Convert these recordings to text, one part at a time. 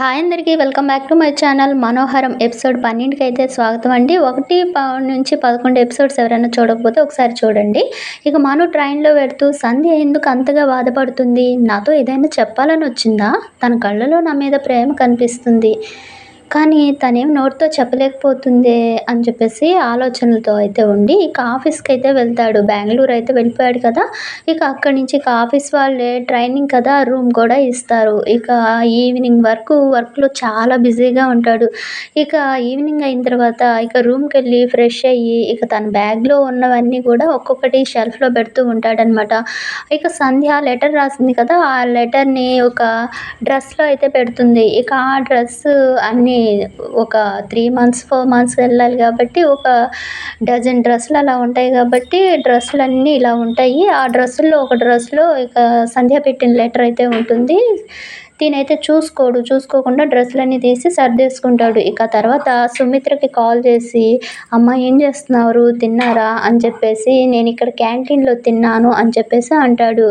Hi అందరికీ welcome back to my channel Manoharam episode పన్నెండుకి అయితే స్వాగతం అండి. ఒకటి నుంచి పదకొండు ఎపిసోడ్స్ ఎవరైనా చూడకపోతే ఒకసారి చూడండి. ఇక మను ట్రైన్లో పెడుతూ సంధ్య ఎందుకు అంతగా బాధపడుతుంది? నాతో ఏదైనా చెప్పాలని వచ్చిందా? తన కళ్ళలో నా మీద ప్రేమ కనిపిస్తుంది. కానీ తనేం నోటితో చెప్పలేకపోతుందే అని చెప్పేసి ఆలోచనలతో అయితే ఉండి ఇక ఆఫీస్కి అయితే వెళ్తాడు. బెంగళూరు అయితే వెళ్ళిపోయాడు కదా. ఇక అక్కడి నుంచి ఇక ఆఫీస్ వాళ్ళే ట్రైనింగ్ కదా రూమ్ కూడా ఇస్తారు. ఇక ఈవినింగ్ వరకు వర్క్లో చాలా బిజీగా ఉంటాడు. ఇక ఈవినింగ్ అయిన తర్వాత ఇక రూమ్కి వెళ్ళి ఫ్రెష్ అయ్యి ఇక తన బ్యాగ్లో ఉన్నవన్నీ కూడా ఒక్కొక్కటి షెల్ఫ్లో పెడుతూ ఉంటాడనమాట ఇక సంధ్య లెటర్ రాసింది కదా ఆ లెటర్ని ఒక డ్రెస్లో అయితే పెడుతుంది. ఇక ఆ డ్రెస్ అన్నీ ఒక త్రీ మంత్స్ ఫోర్ మంత్స్ వెళ్ళాలి కాబట్టి ఒక డజన్ డ్రెస్సులు అలా ఉంటాయి కాబట్టి డ్రెస్సులు అన్నీ ఇలా ఉంటాయి. ఆ డ్రెస్సుల్లో ఒక డ్రెస్లో ఇక సంధ్య పెట్టిన లెటర్ అయితే ఉంటుంది. తినైతే చూసుకోడు. చూసుకోకుండా డ్రెస్సులన్నీ తీసి సర్దేసుకుంటాడు. ఇక తర్వాత సుమిత్రకి కాల్ చేసి అమ్మ ఏం చేస్తున్నారు? తిన్నారా? అని చెప్పేసి నేను ఇక్కడ క్యాంటీన్లో తిన్నాను అని చెప్పేసి అంటాడు.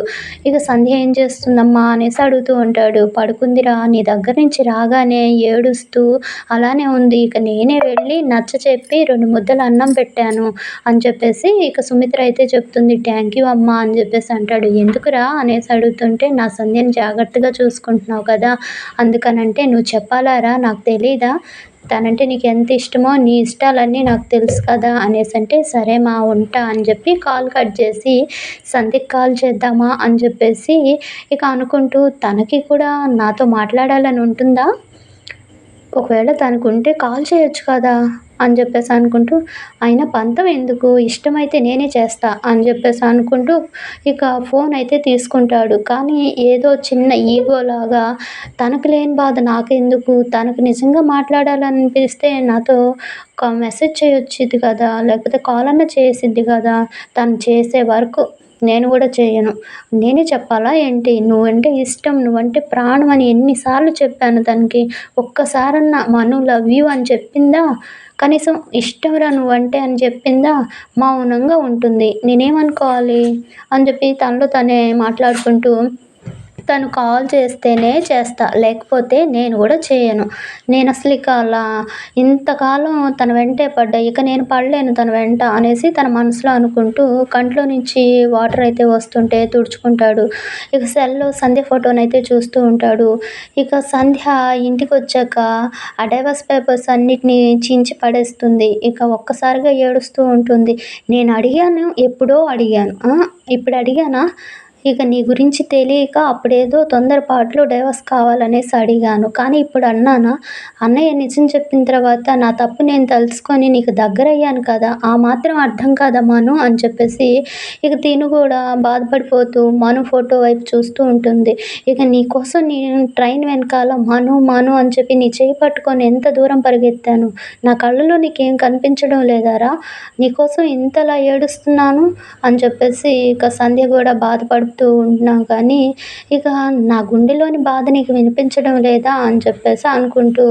ఇక సంధ్య ఏం చేస్తుందమ్మా అనేసి అడుగుతూ ఉంటాడు. పడుకుందిరా నీ దగ్గర నుంచి రాగానే ఏడుస్తూ అలానే ఉంది. ఇక నేనే వెళ్ళి నచ్చ చెప్పి రెండు ముద్దలు అన్నం పెట్టాను అని చెప్పేసి ఇక సుమిత్ర అయితే చెప్తుంది. థ్యాంక్ యూ అమ్మా అని చెప్పేసి అంటాడు. ఎందుకురా? అనేసి అడుగుతుంటే నా సంధ్యని జాగ్రత్తగా చూసుకుంటున్నావు కదా? అందుకనంటే నువ్వు చెప్పాలారా? నాకు తెలీదా? తనంటే నీకు ఎంత ఇష్టమో నీ ఇష్టాలన్నీ నాకు తెలుసు కదా అనేసి అంటే సరే మా ఉంటా అని చెప్పి కాల్ కట్ చేసి సంధ్యకి కాల్ చేద్దామా అని చెప్పేసి ఇక అనుకుంటూ తనకి కూడా నాతో మాట్లాడాలని ఉంటుందా? ఒకవేళ తనకు ఉంటే కాల్ చేయొచ్చు కదా అని చెప్పేసి అనుకుంటూ అయినా పంతం ఎందుకు? ఇష్టమైతే నేనే చేస్తా అని చెప్పేసి అనుకుంటూ ఇక ఫోన్ అయితే తీసుకుంటాడు. కానీ ఏదో చిన్న ఈగోలాగా తనకు లేని బాధ నాకెందుకు? తనకు నిజంగా మాట్లాడాలనిపిస్తే నాతో ఒక మెసేజ్ చేయొచ్చింది కదా లేకపోతే కాల్ అన్న చేసిద్ది కదా తను చేసే వరకు నేను కూడా చేయను. నేనే చెప్పాలా ఏంటి? నువ్వంటే ఇష్టం నువ్వంటే ప్రాణం అని ఎన్నిసార్లు చెప్పాను తనకి. ఒక్కసారన్నా మను లవ్ యూ అని చెప్పిందా? కనీసం ఇష్టంరా నువ్వంటే అని చెప్పిందా? మౌనంగా ఉంటుంది. నేనేమనుకోవాలి? అని చెప్పి తనలో తనే మాట్లాడుకుంటూ తను కాల్ చేస్తేనే చేస్తా లేకపోతే నేను కూడా చేయను. నేను అసలు ఇక అలా ఇంతకాలం తన వెంటే పడ్డా ఇక నేను పడలేను తన వెంట అనేసి తన మనసులో అనుకుంటూ కంట్లో నుంచి వాటర్ అయితే వస్తుంటే తుడుచుకుంటాడు. ఇక సెల్లో సంధ్య ఫోటోని అయితే చూస్తూ ఉంటాడు. ఇక సంధ్య ఇంటికి వచ్చాక ఆ డైవర్స్ పేపర్స్ అన్నిటినీ చించి పడేస్తుంది. ఇక ఒక్కసారిగా ఏడుస్తూ ఉంటుంది. నేను అడిగాను ఎప్పుడో అడిగాను. ఇప్పుడు అడిగానా? ఇక నీ గురించి తెలియక అప్పుడేదో తొందరపాటులో డైవర్స్ కావాలనేసి అడిగాను. కానీ ఇప్పుడు అన్నానా అన్నయ్య నిజం చెప్పిన తర్వాత నా తప్పు నేను తెలుసుకొని నీకు దగ్గరయ్యాను కదా ఆ మాత్రం అర్థం కాదా మను? అని చెప్పేసి ఇక తిను కూడా బాధపడిపోతూ మను ఫోటో వైపు చూస్తూ ఉంటుంది. ఇక నీకోసం నేను ట్రైన్ వెనకాల మను మను అని చెప్పి నీ చేయి పట్టుకొని ఎంత దూరం పరిగెత్తాను? నా కళ్ళలో నీకేం కనిపించడం లేదారా నీకోసం ఇంతలా ఏడుస్తున్నాను? అని చెప్పేసి ఇక సంధ్య కూడా బాధపడి చెప్తూ ఉంటున్నా కానీ ఇక నా గుండెలోని బాధ నీకు వినిపించడం లేదా అని చెప్పేసి అనుకుంటూ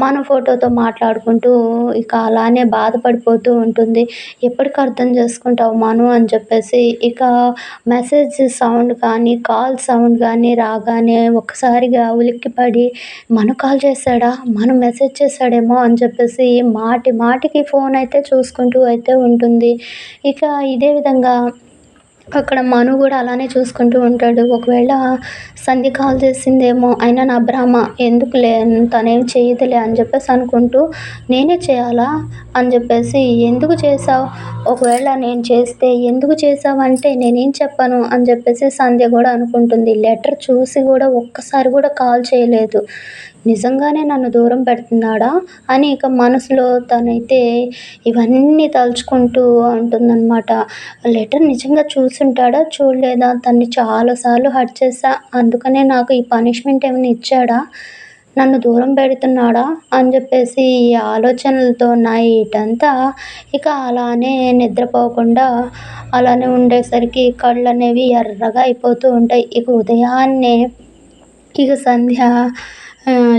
మన ఫోటోతో మాట్లాడుకుంటూ ఇక అలానే బాధపడిపోతూ ఉంటుంది. ఎప్పటికి అర్థం చేసుకుంటావు మను అని చెప్పేసి ఇక మెసేజ్ సౌండ్ కానీ కాల్ సౌండ్ కానీ రాగానే ఒక్కసారిగా ఉలిక్కిపడి మను కాల్ చేశాడా? మనం మెసేజ్ చేశాడేమో అని చెప్పేసి మాటి మాటికి ఫోన్ అయితే చూసుకుంటూ అయితే ఉంటుంది. ఇక ఇదే విధంగా అక్కడ మను కూడా అలానే చూసుకుంటూ ఉంటాడు. ఒకవేళ సంధ్య కాల్ చేసిందేమో అయినా నా భ్రమ ఎందుకులే తనేం చేయదులే అని చెప్పేసి అనుకుంటూ నేనే చేయాలా అని చెప్పేసి ఎందుకు చేసావు ఒకవేళ నేను చేస్తే ఎందుకు చేసావంటే నేనేం చెప్పను అని చెప్పేసి సంధ్య కూడా అనుకుంటుంది. లెటర్ చూసి కూడా ఒక్కసారి కూడా కాల్ చేయలేదు. నిజంగానే నన్ను దూరం పెడుతున్నాడా అని ఇక మనసులో తనైతే ఇవన్నీ తలుచుకుంటూ ఉంటుందన్నమాట. లెటర్ నిజంగా చూసుంటాడా? చూడలేదా? తన్ని చాలాసార్లు హర్ట్ చేసా అందుకనే నాకు ఈ పనిష్మెంట్ ఏమైనా ఇచ్చాడా? నన్ను దూరం పెడుతున్నాడా అని చెప్పేసి ఈ ఆలోచనలతో నైట్ అంతా ఇక అలానే నిద్రపోకుండా అలానే ఉండేసరికి కళ్ళు అనేవి ఎర్రగా అయిపోతూ ఉంటాయి. ఇక ఉదయాన్నే ఇక సంధ్య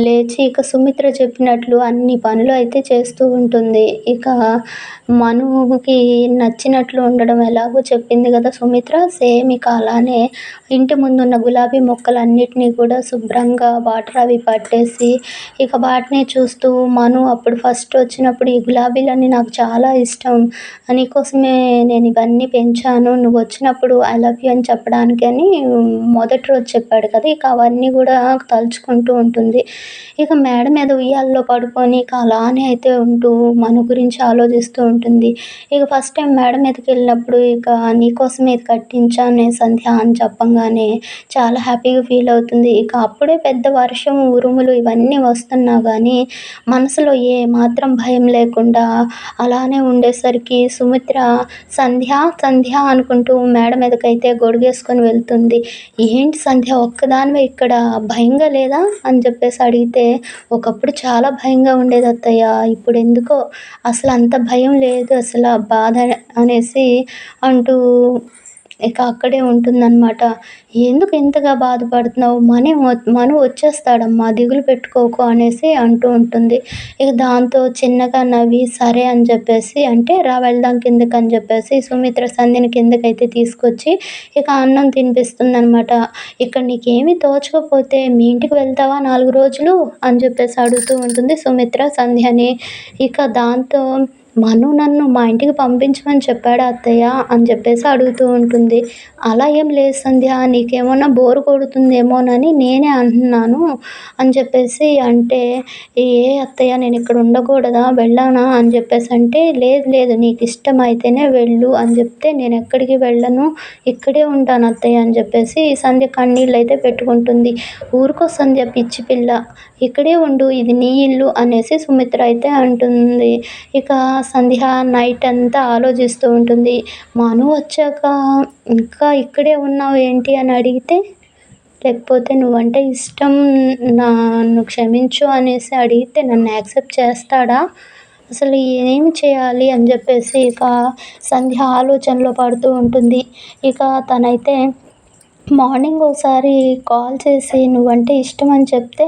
లేచి ఇక సుమిత్ర చెప్పినట్లు అన్ని పనులు అయితే చేస్తూ ఉంటుంది. ఇక మనుకి నచ్చినట్లు ఉండడం ఎలాగో చెప్పింది కదా సుమిత్ర. సేమ్ ఇక అలానే ఇంటి ముందున్న గులాబీ మొక్కలన్నిటినీ కూడా శుభ్రంగా వాటర్ అవి పట్టేసి ఇక వాటిని చూస్తూ మను అప్పుడు ఫస్ట్ వచ్చినప్పుడు ఈ గులాబీలన్నీ నాకు చాలా ఇష్టం. నీకోసమే నేను ఇవన్నీ పెంచాను. నువ్వు వచ్చినప్పుడు ఐ లవ్ యూ అని చెప్పడానికి అని మొదటి రోజు చెప్పాడు కదా. ఇక అవన్నీ కూడా తలుచుకుంటూ ఉంటుంది. ఇక మేడ మీద ఉయ్యాల్లో పడుకొని ఇక అలానే అయితే ఉంటూ మన గురించి ఆలోచిస్తూ ఉంటుంది. ఇక ఫస్ట్ టైం మేడ మీదకి వెళ్ళినప్పుడు ఇక నీకోసం ఇది కట్టించాను సంధ్య అని చెప్పంగానే చాలా హ్యాపీగా ఫీల్ అవుతుంది. ఇక అప్పుడే పెద్ద వర్షం ఉరుములు ఇవన్నీ వస్తున్నా కానీ మనసులో ఏ మాత్రం భయం లేకుండా అలానే ఉండేసరికి సుమిత్ర సంధ్య సంధ్య అనుకుంటూ మేడ మీదకైతే గొడుగేసుకొని వెళ్తుంది. ఏంటి సంధ్య ఒక్కదానివే ఇక్కడ? భయంగా లేదా? అని చెప్పి చెప్పేసి అడిగితే ఒకప్పుడు చాలా భయంగా ఉండేది అత్తయ్య ఇప్పుడు ఎందుకో అసలు అంత భయం లేదు అసలు బాధ అనేసి అంటూ ఇక అక్కడే ఉంటుందన్నమాట. ఎందుకు ఇంతగా బాధపడుతున్నావు? మనీ మను వచ్చేస్తాడమ్మా దిగులు పెట్టుకోకు అనేసి అంటూ ఉంటుంది. ఇక దాంతో చిన్నగా నవ్వి సరే అని చెప్పేసి అంటే రా వెళ్దాం కిందకి అని చెప్పేసి సుమిత్ర సంధిని కిందకైతే తీసుకొచ్చి ఇక అన్నం తినిపిస్తుంది అనమాట ఇక్కడ నీకేమీ తోచకపోతే మీ ఇంటికి వెళ్తావా నాలుగు రోజులు? అని చెప్పేసి అడుగుతూ ఉంటుంది సుమిత్ర సంధ్యని. ఇక దాంతో మను నన్ను మా ఇంటికి పంపించమని చెప్పాడు అత్తయ్య అని చెప్పేసి అడుగుతూ ఉంటుంది. అలా ఏం లేదు సంధ్య నీకేమన్నా బోరు కొడుతుందేమోనని నేనే అంటున్నాను అని చెప్పేసి అంటే ఏ అత్తయ్య నేను ఇక్కడ ఉండకూడదా వెళ్ళానా అని చెప్పేసి అంటే లేదు లేదు నీకు ఇష్టం అయితేనే వెళ్ళు అని చెప్తే నేను ఎక్కడికి వెళ్ళను ఇక్కడే ఉంటాను అత్తయ్య అని చెప్పేసి సంధ్య కన్నీళ్ళు అయితే పెట్టుకుంటుంది. ఊరికో సంధ్య పిచ్చి పిల్ల ఇక్కడే ఉండు ఇది నీ ఇల్లు అనేసి సుమిత్ర అయితే అంటుంది. ఇక సంధ్య నైట్ అంతా ఆలోచిస్తూ ఉంటుంది. మను వచ్చాక ఇంకా ఇక్కడే ఉన్నావు ఏంటి? అని అడిగితే లేకపోతే నువ్వంటే ఇష్టం నన్ను క్షమించు అనేసి అడిగితే నన్ను యాక్సెప్ట్ చేస్తాడా? అసలు ఏం చేయాలి? అని చెప్పేసి ఇక సంధ్య ఆలోచనలో పడుతూ ఉంటుంది. ఇక తనైతే మార్నింగ్ ఒకసారి కాల్ చేసి నువ్వంటే ఇష్టం అని చెప్తే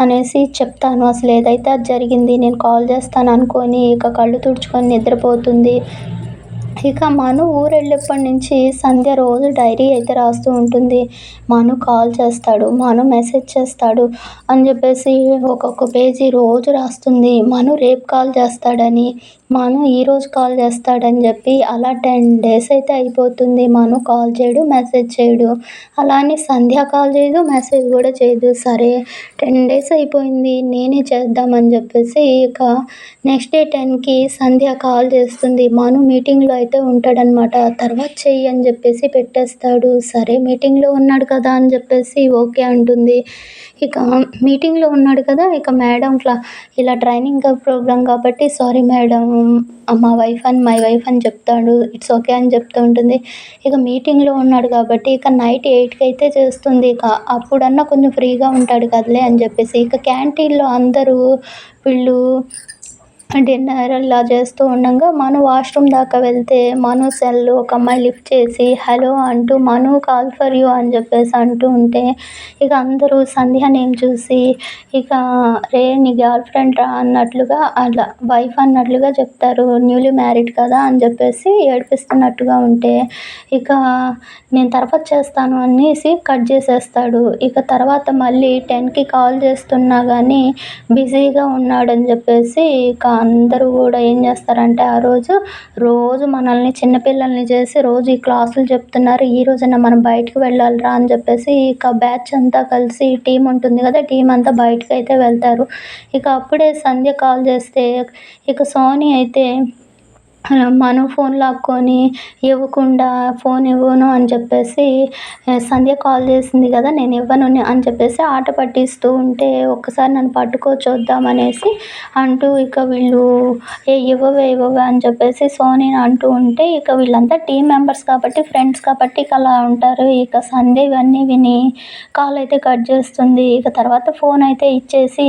అనేసి చెప్తాను. అసలు ఏదైతే అది జరిగింది నేను కాల్ చేస్తాను అనుకొని ఇక కళ్ళు తుడుచుకొని నిద్రపోతుంది. ఇక మను ఊరు వెళ్ళేప్పటి నుంచి సంధ్య రోజు డైరీ అయితే రాస్తూ ఉంటుంది. మను కాల్ చేస్తాడు మను మెసేజ్ చేస్తాడు అని చెప్పేసి ఒక్కొక్క పేజీ రోజు రాస్తుంది. మను రేపు కాల్ చేస్తాడని మాను ఈరోజు కాల్ చేస్తాడని చెప్పి అలా టెన్ డేస్ అయితే అయిపోతుంది. మాను కాల్ చేయడు మెసేజ్ చేయడు. అలానే సంధ్య కాల్ చేయదు మెసేజ్ కూడా చేయదు. సరే టెన్ డేస్ అయిపోయింది నేనే చేద్దామని చెప్పేసి ఇక నెక్స్ట్ డే టెన్కి సంధ్య కాల్ చేస్తుంది. మాను మీటింగ్లో అయితే ఉంటాడనమాట తర్వాత చెయ్యి అని చెప్పేసి పెట్టేస్తాడు. సరే మీటింగ్లో ఉన్నాడు కదా అని చెప్పేసి ఓకే అంటుంది. ఇక మీటింగ్లో ఉన్నాడు కదా ఇక మేడం క్లా ఇలా ట్రైనింగ్ ప్రోగ్రామ్ కాబట్టి సారీ మేడం మా వైఫ్ అని మై వైఫ్ అని చెప్తాడు. ఇట్స్ ఓకే అని చెప్తూ ఉంటుంది. ఇక మీటింగ్లో ఉన్నాడు కాబట్టి ఇక నైట్ ఎయిట్కి అయితే చేస్తుంది. ఇక అప్పుడన్నా కొంచెం ఫ్రీగా ఉంటాడు కదలే అని చెప్పేసి. ఇక క్యాంటీన్లో అందరూ వీళ్ళు డిన్నర్ అలా చేస్తూ ఉండగా మను వాష్రూమ్ దాకా వెళ్తే మను సెల్ ఒక అమ్మాయి లిఫ్ట్ చేసి హలో అంటూ మను కాల్ ఫర్ యూ అని చెప్పేసి అంటూ ఉంటే ఇక అందరూ సంధ్య నేమ్ చూసి ఇక రే నీ గర్ల్ ఫ్రెండ్ రా అన్నట్లుగా అలా వైఫ్ అన్నట్లుగా చెప్తారు న్యూలీ మ్యారీడ్ కదా అని చెప్పేసి ఏడిపిస్తున్నట్టుగా ఉంటే ఇక నేను తర్వాత చేస్తాను అనేసి కట్ చేసేస్తాడు. ఇక తర్వాత మళ్ళీ టెన్కి కాల్ చేస్తున్నా కానీ బిజీగా ఉన్నాడని చెప్పేసి ఇక అందరూ కూడా ఏం చేస్తారంటే ఆ రోజు రోజు మనల్ని చిన్నపిల్లల్ని చేసి రోజు ఈ క్లాసులు చెప్తున్నారు. ఈ రోజైనా మనం బయటకు వెళ్ళాలిరా అని చెప్పేసి ఇక బ్యాచ్ అంతా కలిసి టీం ఉంటుంది కదా టీం అంతా బయటకు అయితే వెళ్తారు. ఇక అప్పుడే సంధ్య కాల్ చేస్తే ఇక సోని అయితే మను ఫోన్ లాక్కొని ఇవ్వకుండా ఫోన్ ఇవ్వను అని చెప్పేసి సంధ్య కాల్ చేసింది కదా నేను ఇవ్వను అని చెప్పేసి ఆట పట్టిస్తూ ఉంటే ఒక్కసారి నన్ను పట్టుకో చూద్దామనేసి అంటూ ఇక వీళ్ళు ఏ ఇవ్వవే ఇవ్వవే అని చెప్పేసి సోనీని అంటూ ఉంటే ఇక వీళ్ళంతా టీం మెంబర్స్ కాబట్టి ఫ్రెండ్స్ కాబట్టి ఇక అలా ఉంటారు. ఇక సంధ్య ఇవన్నీ విని కాల్ అయితే కట్ చేస్తుంది. ఇక తర్వాత ఫోన్ అయితే ఇచ్చేసి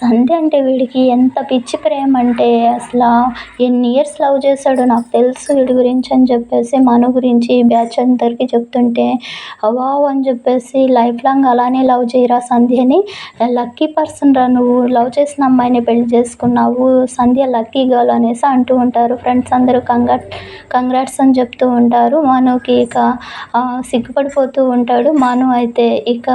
సంధ్య అంటే వీడికి ఎంత పిచ్చి ప్రేమ అంటే అసలు ఎన్ని ఇయర్స్ లవ్ చేశాడు నాకు తెలుసు వీడి గురించి అని చెప్పేసి మను గురించి బ్యాచ్ అందరికీ చెప్తుంటే వావ్ అని చెప్పేసి లైఫ్ లాంగ్ అలానే లవ్ చేయరా సంధ్యని? లక్కీ పర్సన్ రా నువ్వు లవ్ చేసిన అమ్మాయిని పెళ్ళి చేసుకున్నావు సంధ్య లక్కీ గర్ల్ అనేసి అంటూ ఉంటారు. ఫ్రెండ్స్ అందరూ కంగ్రాట్ కంగ్రాట్స్ అని చెప్తూ ఉంటారు. మనుకి ఇక సిగ్గుపడిపోతూ ఉంటాడు. మను అయితే ఇక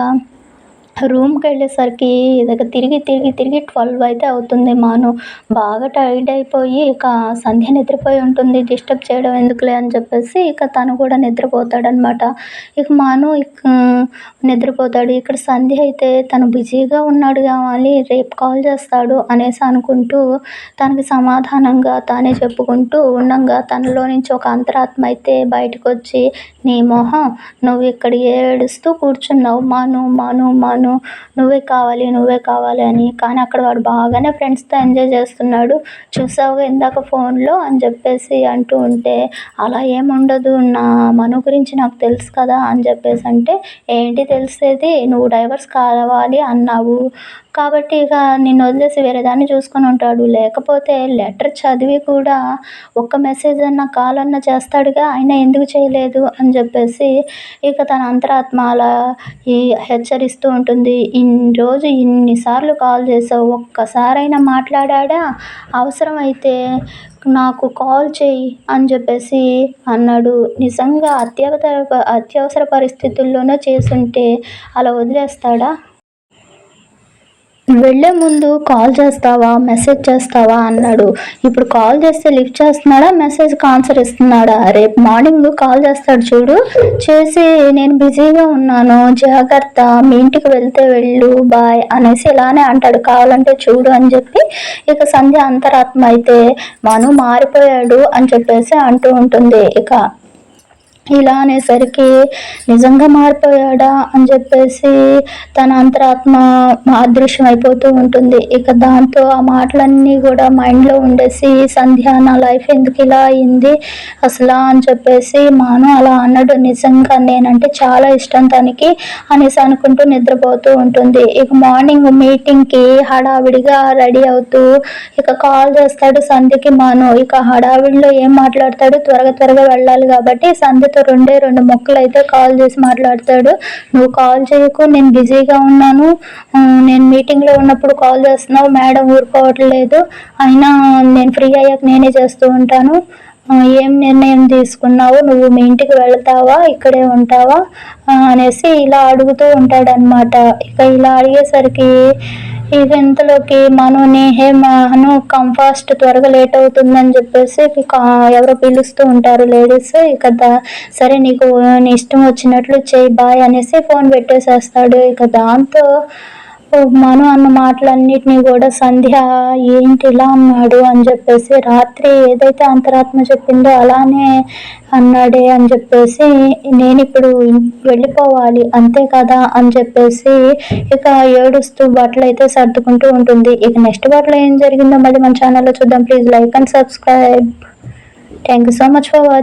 రూమ్కి వెళ్ళేసరికి ఇక తిరిగి తిరిగి తిరిగి ట్వెల్వ్ అయితే అవుతుంది మాను. బాగా టైర్డ్ అయిపోయి ఇక సంధ్య నిద్రపోయి ఉంటుంది. డిస్టర్బ్ చేయడం ఎందుకులే అని చెప్పేసి ఇక తను కూడా నిద్రపోతాడనమాట. ఇక మాను ఇక నిద్రపోతాడు. ఇక్కడ సంధ్య అయితే తను బిజీగా ఉన్నాడు కావాలి రేపు కాల్ చేస్తాడు అనేసి అనుకుంటూ తనకి సమాధానంగా తానే చెప్పుకుంటూ ఉండగా తనలో నుంచి ఒక అంతరాత్మ అయితే బయటకు వచ్చి నీ మొహం నువ్వు ఇక్కడ ఏడుస్తూ కూర్చున్నావు మాను మాను మాను నన్ను నువ్వే కావాలి నువ్వే కావాలి అని. కానీ అక్కడ వాడు బాగానే ఫ్రెండ్స్తో ఎంజాయ్ చేస్తున్నాడు. చూసావుగా ఇందాక ఫోన్లో? అని చెప్పేసి అంటూ ఉంటే అలా ఏముండదు నా మను గురించి నాకు తెలుసు కదా అని చెప్పేసి అంటే ఏంటి తెలిసేది? నువ్వు డైవర్స్ కావాలి అన్నావు. కాబట్టి ఇక నిన్ను వదిలేసి వేరే దాన్ని చూసుకొని ఉంటాడు. లేకపోతే లెటర్ చదివి కూడా ఒక్క మెసేజ్ అన్న కాల్ అన్న చేస్తాడుగా. ఆయన ఎందుకు చేయలేదు? అని చెప్పేసి ఇక తన అంతరాత్మ అలా ఈ హెచ్చరిస్తూ ఉంటుంది ఇన్ని రోజు ఇన్నిసార్లు కాల్ చేసావు? ఒక్కసారైనా మాట్లాడా అవసరమైతే నాకు కాల్ చేయి అని చెప్పేసి అన్నాడు. నిజంగా అత్యవసర అత్యవసర పరిస్థితుల్లోనే చేసుంటే అలా వదిలేస్తాడా? వెళ్ళే ముందు కాల్ చేస్తావా? మెసేజ్ చేస్తావా? అన్నాడు. ఇప్పుడు కాల్ చేస్తే లిఫ్ట్ చేస్తున్నాడా? మెసేజ్ ఆన్సర్ ఇస్తున్నాడా? రేపు మార్నింగ్ కాల్ చేస్తాడు చూడు. చేసి నేను బిజీగా ఉన్నాను. జాగ్రత్త. మీ ఇంటికి వెళ్తే వెళ్ళు. బాయ్ అనేసి ఇలానే అంటాడు. కావాలంటే చూడు అని చెప్పి ఇక సంధ్య అంతరాత్మ అయితే మను మారిపోయాడు అని చెప్పేసి అంటూ ఉంటుంది. ఇక ఇలా అనేసరికి నిజంగా మారిపోయాడా అని చెప్పేసి తన అంతరాత్మ అదృశ్యం అయిపోతూ ఉంటుంది. ఇక దాంతో ఆ మాటలన్నీ కూడా మైండ్లో ఉండేసి సంధ్య నా లైఫ్ ఎందుకు ఇలా అయింది? అసలా? అని చెప్పేసి మాను అలా అన్నాడు. నిజంగా నేనంటే చాలా ఇష్టం తనకి అనేసి అనుకుంటూ నిద్రపోతూ ఉంటుంది. ఇక మార్నింగ్ మీటింగ్కి హడావిడిగా రెడీ అవుతూ ఇక కాల్ చేస్తాడు సంధ్యకి మాను. ఇక హడావిడిలో ఏం మాట్లాడతాడు? త్వరగా త్వరగా వెళ్ళాలి కాబట్టి సంధ్య తర్వాత రెండే రెండు మొక్కలు అయితే కాల్ చేసి మాట్లాడతాడు. నువ్వు కాల్ చేయకు నేను బిజీగా ఉన్నాను. నేను మీటింగ్లో ఉన్నప్పుడు కాల్ చేస్తున్నావు మేడం ఊరుకోవట్లేదు. అయినా నేను ఫ్రీ అయ్యాక నేనే చేస్తూ ఉంటాను. ఏం నిర్ణయం తీసుకున్నావు? నువ్వు మీ ఇంటికి వెళ్తావా? ఇక్కడే ఉంటావా? అనేసి ఇలా అడుగుతూ ఉంటాడనమాట ఇక ఇలా అడిగేసరికి ఇక ఇంతలోకి మనుని హే మను కంఫాస్ట్ త్వరగా లేట్ అవుతుందని చెప్పేసి ఎవరో పిలుస్తూ ఉంటారు లేడీస్ ఇక సరే నీకు నీ ఇష్టం వచ్చినట్లు చేయి బాయ్ అనేసి ఫోన్ పెట్టేసేస్తాడు. ఇక దాంతో మను అన్న మాటలన్నిటినీ కూడా సంధ్య ఏంటి ఇలా అన్నాడు? అని చెప్పేసి రాత్రి ఏదైతే అంతరాత్మ చెప్పిందో అలానే అన్నాడే అని చెప్పేసి నేను ఇప్పుడు వెళ్ళిపోవాలి అంతే కదా? అని చెప్పేసి ఇక ఏడుస్తూ బట్టలు అయితే సర్దుకుంటూ ఉంటుంది. ఇక నెక్స్ట్ బట్టలు ఏం జరిగిందో మళ్ళీ మన ఛానల్లో చూద్దాం. Please like and subscribe. Thank you so much for watching